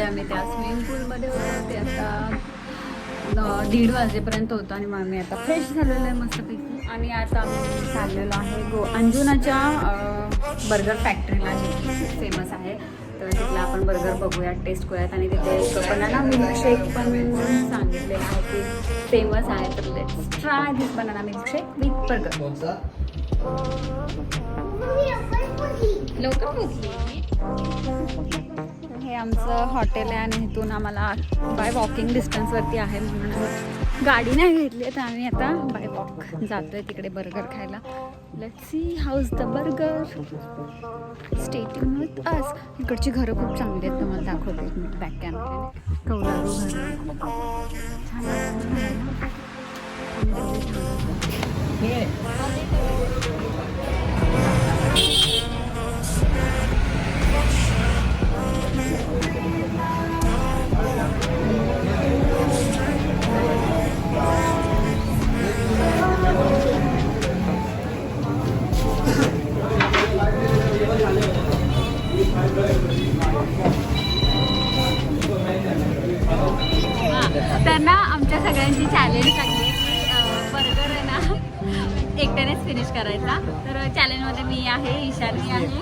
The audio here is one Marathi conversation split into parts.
म्हणजे आम्ही त्या स्विमिंग पूलमध्ये होतो. ते आता दीड वाजेपर्यंत होतो आणि मग आम्ही आता फ्रेश झालेलो आहे मस्तपैकी. आणि आता आम्ही चाललेलो आहे गो अंजुनाच्या बर्गर फॅक्टरीला जे फेमस आहे. तर तिथला आपण बर्गर बघूयात टेस्ट करूयात. आणि तिथे बनाना मिल्कशेक पण सांगितलेलं आहे की फेमस आहे. तर let's try this banana milkshake with burger लवकर पोहोचली हे आमचं हॉटेल आहे आणि इथून आम्हाला बाय वॉकिंग डिस्टन्सवरती आहे म्हणून गाडी नाही घेतली तर आम्ही आता बाय वॉक जातो आहे तिकडे बर्गर खायला. Let see house the burger stating with us इकडची घरं खूप चांगली आहेत तुम्हाला दाखवते एक मिनिट बॅक कॅमेऱ्याने कौलारू घरं. छान तर ना आमच्या सगळ्यांची चॅलेंज आहे की बर्गर आहे ना एकट्यानेच फिनिश करायचा. तर चॅलेंजमध्ये मी आहे ईशानी आहे.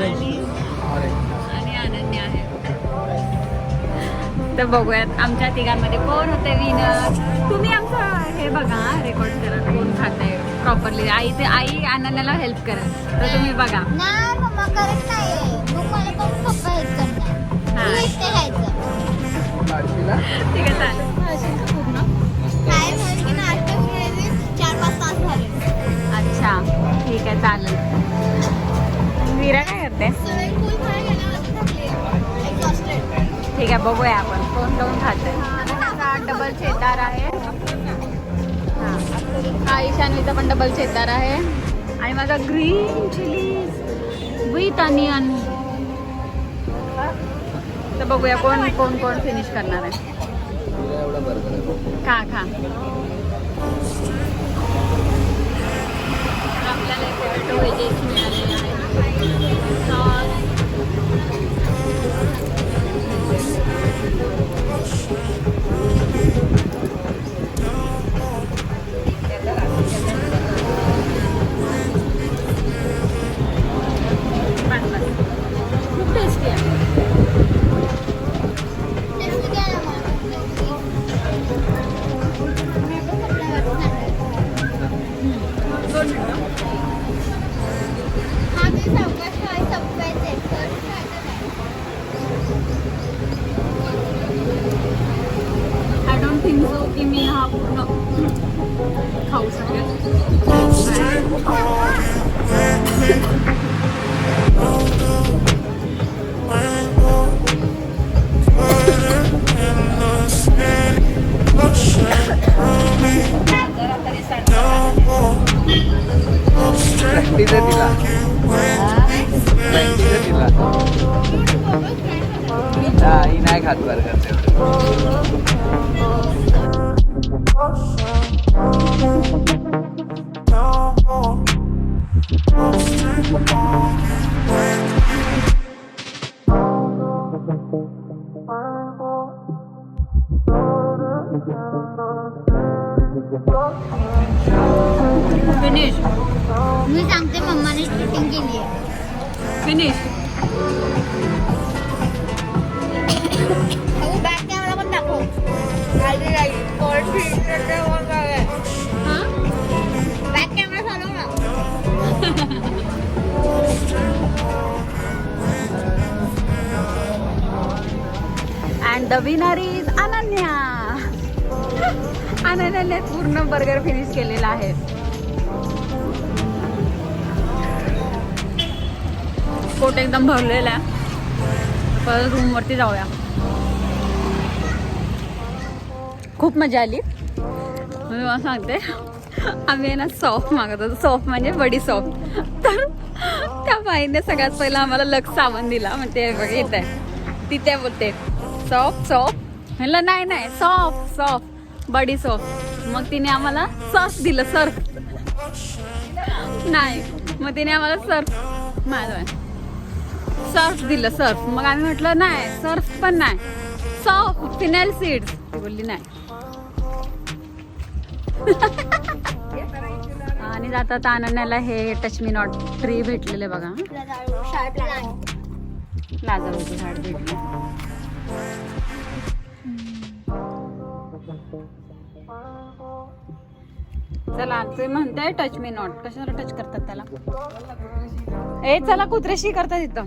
आणि आणि अनन्या आहे. तर बघूयात आमच्या तिघांमध्ये कोण होते विनर तुम्ही आमचं हे बघा रेकॉर्ड करा कोण खाते प्रॉपरली आई ते आई अनन्याला हेल्प करा तर तुम्ही बघा. नाही मम्मा करत ठीक आहे चालेल. वीरा काय करते? ठीक आहे बघूया आपण. कोण लावून खाते. डबल छेदार आहे. हा. ईशानीचा पण डबल छेदार आहे. आणि माझा ग्रीन चिलीज विथ अनियन तर बघूया कोण कोण कोण फिनिश करणार आहे. खा खा. मिळालेलं आहे सॉस डोंट थिंक सो की मी हा। पूर्ण खाऊ शकेल प्रॅक्टिस आहे तिला प्रॅक्टिस आहे फिनिश मी सांगते मम्माने शूटिंग केली आहे finish and the winner is Ananya अनन्याने पूर्ण बर्गर फिनिश केलेला आहे. पोट एकदम भरलेला आहे. परत रूमवरती जाऊया. खूप मजा आली. मी मला सांगते. आम्ही आहे ना सॉफ्ट मागत होतो. सॉफ्ट म्हणजे बडी सॉफ्ट तर त्या बाईने सगळ्यात पहिला आम्हाला लक्ष सामान दिला. मग ते येत आहे ती त्या बोलते सॉफ्ट सॉफ्ट म्हणलं नाही नाही सॉफ्ट सॉफ्ट बडी सॉफ्ट मग तिने आम्हाला सॉस दिलं सर्फ नाही. मग तिने आम्हाला सर्फ मारलं सर्फ दिलं सर्फ मग आम्ही म्हटलं नाही सर्फ पण नाही. सॉफ फिनेल सीड्स बोलली नाही. आणि जातात अनन्याला हे टच मी नॉट ट्री भेटलेले बघा. शाळेत लाजाळूचं झाड भेटले. चला ते म्हणताय टच मी नॉट कशाला टच करतात त्याला? ए चला कुत्र्याशी करतात इथं.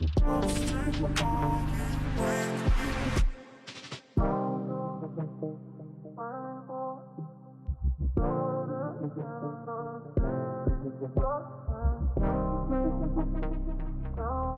Monster,